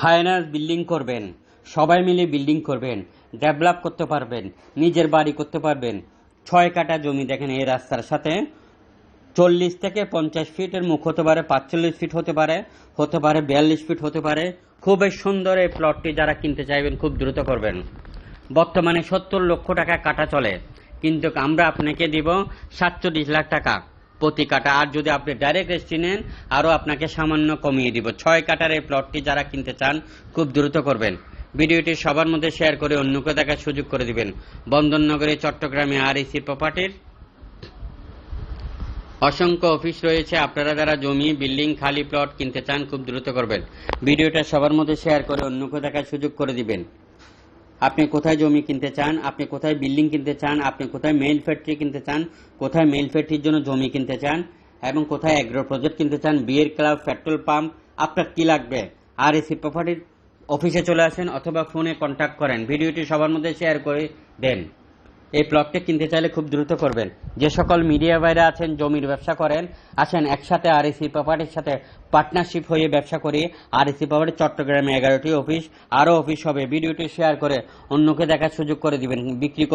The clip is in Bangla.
হায়নার বিল্ডিং করবেন। সবাই মিলে বিল্ডিং করবেন, ডেভেলপ করতে পারবেন, নিজের বাড়ি করতে পারবেন। ছয় কাটা জমি দেখেন এই রাস্তার সাথে। চল্লিশ থেকে পঞ্চাশ ফিটের মুখ হতে পারে, পাঁচচল্লিশ ফিট হতে পারে হতে পারে বিয়াল্লিশ ফিট হতে পারে। খুবই সুন্দর এই প্লটটি যারা কিনতে চাইবেন খুব দ্রুত করবেন। বর্তমানে সত্তর লক্ষ টাকা কাটা চলে। কিন্তু আমরা আপনাকে দিব সাতচল্লিশ লাখ টাকা। প্রতি কাটা। আর যদি আপনি ডাইরেক্ট রেজিস্ট্রি নেন, আরও আপনাকে সামান্য কমিয়ে দিব। ছয় কাটার এই প্লটটি যারা কিনতে চান, খুব দ্রুত করবেন। ভিডিওটি সবার মধ্যে শেয়ার করে অন্যকে দেখার সুযোগ করে দিবেন। বন্দরনগরে চট্টগ্রামে আর ইসি প্রপার্টির অসংখ্য অফিস রয়েছে। আপনারা যারা জমি বিল্ডিং খালি প্লট কিনতে চান, খুব দ্রুত করবেন। ভিডিওটা সবার মধ্যে শেয়ার করে অন্যকে দেখার সুযোগ করে দিবেন। আপনি কোথায় জমি কিনতে চান, আপনি কোথায় বিল্ডিং কিনতে চান, আপনি কোথায় মেইল ফ্যাক্টরি কিনতে চান, কোথায় মেইল ফ্যাক্টরির জন্য জমি কিনতে চান এবং কোথায় অ্যাগ্রো প্রজেক্ট কিনতে চান বিয়ের ক্লাব পেট্রোল পাম্প আপনার কি লাগবে? আর এসি প্রপার্টির অফিসে চলে আসেন অথবা ফোনে কন্ট্যাক্ট করেন। ভিডিওটি সবার মধ্যে শেয়ার করে দেন। এই প্লটটি কিনতে চাইলে খুব দ্রুত করবেন। যে সকল মিডিয়া বাইরে আছেন, জমির ব্যবসা করেন, আসেন একসাথে আর এসি প্রপার্টির সাথে পার্টনারশিপ হয়ে ব্যবসা করি। আর এসি প্রপার্টি চট্টগ্রামে এগারোটি অফিস আরও অফিস হবে। ভিডিওটি শেয়ার করে অন্যকে দেখার সুযোগ করে দিবেন, বিক্রি করে